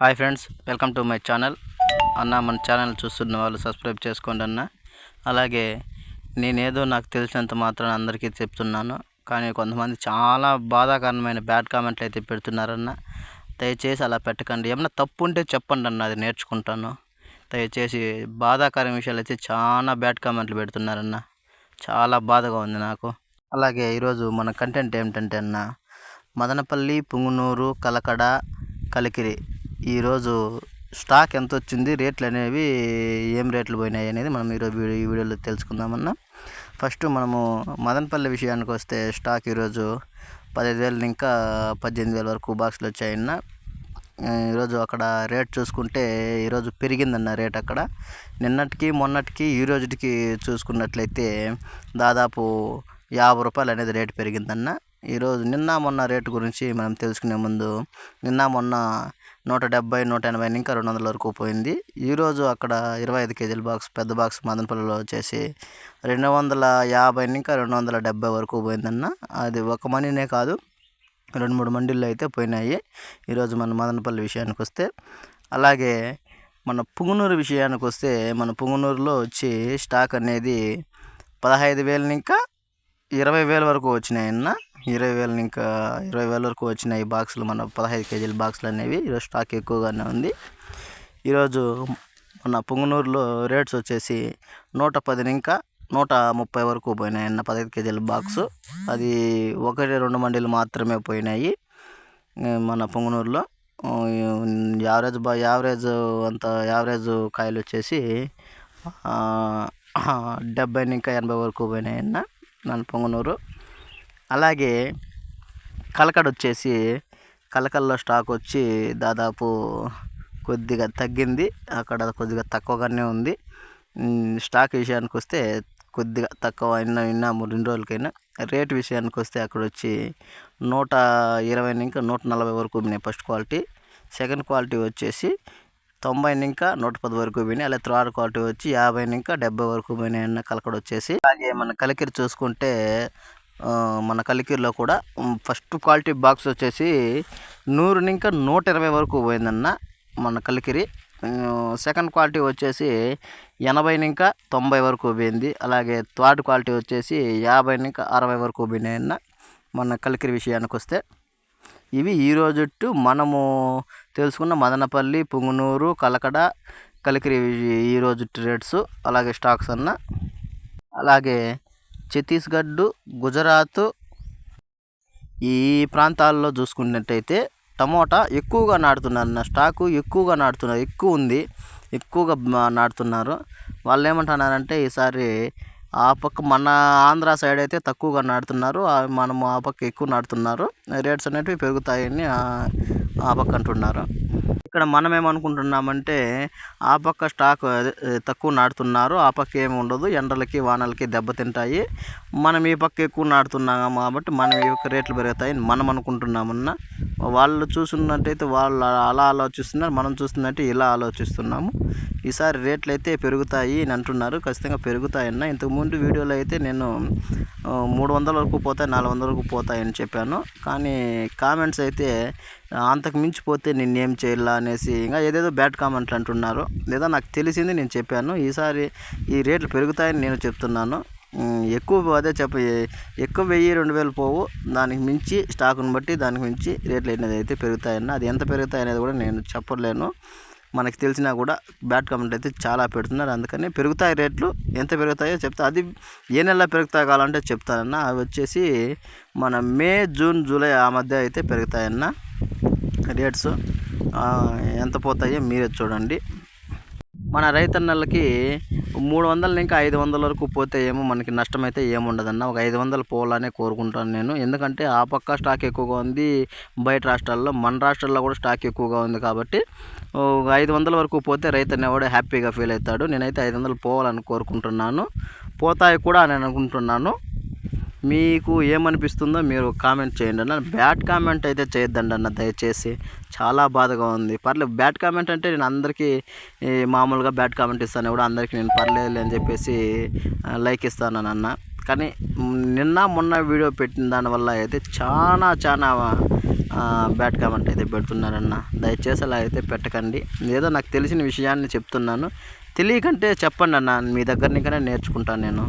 Hi friends welcome to my channel. అన్న మన channel చూస్తున్న వాళ్ళు సబ్స్క్రైబ్ చేసుకోండి అన్న. అలాగే నేనేదో నాకు తెలిసినంత మాత్రం అందరికీ చెప్తున్నాను. కానీ కొంతమంది చాలా బాధాకరమైన బ్యాడ్ కామెంట్లు అయితే పెడుతున్నారన్న. దయచేసి అలా పెట్టకండి. ఏమన్నా తప్పు ఉంటే చెప్పండి అన్న అది నేర్చుకుంటాను. దయచేసి బాధాకరమైన విషయాలు అయితే చాలా బ్యాడ్ కామెంట్లు పెడుతున్నారన్న. చాలా బాధగా ఉంది నాకు. అలాగే ఈరోజు మన కంటెంట్ ఏమిటంటే అన్న మదనపల్లి పుంగునూరు కలకడ కలికిరి. ఈరోజు స్టాక్ ఎంత వచ్చింది రేట్లు అనేవి ఏం రేట్లు పోయినాయి అనేది మనం ఈరోజు వీడియో ఈ వీడియోలో తెలుసుకుందామన్నా. ఫస్ట్ మనము మదనపల్లి విషయానికి వస్తే స్టాక్ ఈరోజు పదిహేను వేలు ఇంకా పద్దెనిమిది వేల వరకు బాక్సులు వచ్చాయన్న. ఈరోజు అక్కడ రేట్ చూసుకుంటే ఈరోజు పెరిగిందన్న రేట్ అక్కడ. నిన్నటికి మొన్నటికి ఈ రోజుకి చూసుకున్నట్లయితే దాదాపు యాభై రూపాయలు అనేది రేటు పెరిగిందన్న. ఈరోజు నిన్న మొన్న రేటు గురించి మనం తెలుసుకునే ముందు నిన్న మొన్న నూట డెబ్బై నూట ఎనభై ఇంకా రెండు వందల వరకు పోయింది. ఈరోజు అక్కడ ఇరవై ఐదు కేజీల బాక్స్ పెద్ద బాక్స్ మదనపల్లిలో వచ్చేసి రెండు వందల యాభై ఇంకా రెండు వందల డెబ్బై వరకు పోయిందన్న. అది ఒక మనీనే కాదు రెండు మూడు మండీల్లో అయితే పోయినాయి. ఈరోజు మన మదనపల్లి విషయానికి వస్తే అలాగే మన పుంగునూరు విషయానికి వస్తే మన పుంగునూరులో వచ్చి స్టాక్ అనేది పదహైదు వేలు ఇంకా ఇరవై వేల వరకు వచ్చినాయన్న. ఇరవై వేలు ఇంకా ఇరవై వేల వరకు వచ్చినాయి బాక్సులు. మన పదహైదు కేజీల బాక్సులు అనేవి ఈరోజు స్టాక్ ఎక్కువగానే ఉంది. ఈరోజు మన పుంగనూరులో రేట్స్ వచ్చేసి నూట పది ఇంకా నూట ముప్పై వరకు పోయినాయి అన్న పదహైదు కేజీల బాక్సు. అది ఒకటి రెండు మండీలు మాత్రమే పోయినాయి మన పుంగనూరులో. యావరేజ్ బా యావరేజ్ అంత యావరేజ్ కాయలు వచ్చేసి డెబ్బై ఇంకా ఎనభై వరకు పోయినాయి అన్న మన పొంగనూరు. అలాగే కలకడ వచ్చేసి కలకల్లో స్టాక్ వచ్చి దాదాపు కొద్దిగా తగ్గింది. అక్కడ కొద్దిగా తక్కువగానే ఉంది. స్టాక్ విషయానికి వస్తే కొద్దిగా తక్కువ అయినా విన్నా రెండు రోజులకైనా రేట్ విషయానికి వస్తే అక్కడ వచ్చి నూట ఇరవై ఇంకా నూట నలభై వరకు ఉన్నాయి ఫస్ట్ క్వాలిటీ. సెకండ్ క్వాలిటీ వచ్చేసి తొంభై ఇంకా నూట పది వరకు పోయినాయి అలాగే థర్డ్ క్వాలిటీ వచ్చి యాభై ఇంకా డెబ్బై వరకు పోయినాయి అన్న కలకడ వచ్చేసి అలాగే మన కలికిరి చూసుకుంటే మన కలికిరిలో కూడా ఫస్ట్ క్వాలిటీ బాక్స్ వచ్చేసి నూరు ఇంకా నూట ఇరవై వరకు పోయిందన్న మన కలికిరి. సెకండ్ క్వాలిటీ వచ్చేసి ఎనభై ఇంకా తొంభై వరకు పోయింది. అలాగే థర్డ్ క్వాలిటీ వచ్చేసి యాభై ఇంకా అరవై వరకు పోయినాయన్న మన కలికిరి విషయానికి వస్తే. ఇవి ఈరోజు మనము తెలుసుకున్న మదనపల్లి పుంగునూరు కలకడ కలికిరి ఈరోజు రేట్స్ అలాగే స్టాక్స్ అన్న. అలాగే ఛత్తీస్గఢ్ గుజరాత్ ఈ ప్రాంతాల్లో చూసుకున్నట్టయితే టమోటా ఎక్కువగా నాటుతున్నారు. నా స్టాకు ఎక్కువగా నాటుతున్నారు. ఎక్కువ ఉంది. ఎక్కువగా నాటుతున్నారు. వాళ్ళు ఏమంటున్నారంటే ఈసారి ఆ పక్క మన ఆంధ్ర సైడ్ అయితే తక్కువగా నాటుతున్నారు. మనము ఆ పక్క ఎక్కువ నాటుతున్నారు. రేట్స్ అనేటివి పెరుగుతాయని ఆ పక్క అంటున్నారు. ఇక్కడ మనం ఏమనుకుంటున్నామంటే ఆ పక్క స్టాక్ తక్కువ నాటుతున్నారు ఆ పక్క ఏమి ఉండదు ఎండలకి వానలకి దెబ్బతింటాయి మనం ఈ పక్క ఎక్కువ నాటుతున్నాము కాబట్టి మనం ఈ యొక్క రేట్లు పెరుగుతాయని మనం అనుకుంటున్నామన్న వాళ్ళు చూస్తున్నట్టయితే వాళ్ళు అలా ఆలోచిస్తున్నారు మనం చూస్తున్నట్టు ఇలా ఆలోచిస్తున్నాము. ఈసారి రేట్లు అయితే పెరుగుతాయి అని అంటున్నారు ఖచ్చితంగా పెరుగుతాయన్న. ఇంతకుముందు వీడియోలో అయితే నేను మూడు వందల వరకు పోతాయి నాలుగు వందల వరకు పోతాయని చెప్పాను. కానీ కామెంట్స్ అయితే అంతకు మించిపోతే నిన్నేం చేయాలా అనేసి ఇంకా ఏదేదో బ్యాడ్ కామెంట్లు అంటున్నారు. లేదా నాకు తెలిసింది నేను చెప్పాను. ఈసారి ఈ రేట్లు పెరుగుతాయని నేను చెప్తున్నాను. ఎక్కువ అదే చెప్ప ఎక్కువ వెయ్యి రెండు వేలు పోవు. దానికి మించి స్టాకుని బట్టి దానికి మించి రేట్లు అనేది అయితే పెరుగుతాయన్న. అది ఎంత పెరుగుతాయి అనేది కూడా నేను చెప్పలేను. మనకి తెలిసినా కూడా బ్యాడ్ కామెంట్ అయితే చాలా పెడుతున్నారు. అందుకని పెరుగుతాయి రేట్లు. ఎంత పెరుగుతాయో చెప్తా. అది ఏ నెల పెరుగుతాయి కావాలంటే చెప్తానన్న. అవి వచ్చేసి మన మే జూన్ జూలై ఆ మధ్య అయితే పెరుగుతాయన్న. రేట్స్ ఎంత పోతాయో మీరే చూడండి. మన రైతన్నలకి మూడు వందల ఇంకా ఐదు వందల వరకు పోతే ఏమో మనకి నష్టం అయితే ఏముండదన్న ఒక ఐదు వందలు పోవాలనే కోరుకుంటాను నేను. ఎందుకంటే ఆ పక్క స్టాక్ ఎక్కువగా ఉంది. బయట రాష్ట్రాల్లో మన రాష్ట్రాల్లో కూడా స్టాక్ ఎక్కువగా ఉంది కాబట్టి ఒక ఐదు వందల వరకు పోతే రైతు అనేవాడు హ్యాపీగా ఫీల్ అవుతాడు. నేనైతే ఐదు వందలు పోవాలని కోరుకుంటున్నాను. పోతాయి కూడా అని అనుకుంటున్నాను. మీకు ఏమనిపిస్తుందో మీరు కామెంట్ చేయండి అన్న. బ్యాడ్ కామెంట్ అయితే చేయొద్దండి అన్న దయచేసి. చాలా బాధగా ఉంది. పర్లేదు బ్యాడ్ కామెంట్ అంటే నేను అందరికీ మామూలుగా బ్యాడ్ కామెంట్ ఇస్తాను. కూడా అందరికీ నేను పర్లేదు అని చెప్పేసి లైక్ ఇస్తాను అన్న. కానీ నిన్న మొన్న వీడియో పెట్టిన దానివల్ల అయితే చాలా చాలా బ్యాడ్ కామెంట్ అయితే పెడుతున్నారన్న దయచేసి అలా అయితే పెట్టకండి. ఏదో నాకు తెలిసిన విషయాన్ని చెప్తున్నాను. తెలియకంటే చెప్పండి అన్న. మీ దగ్గర నుంచే నేర్చుకుంటాను నేను.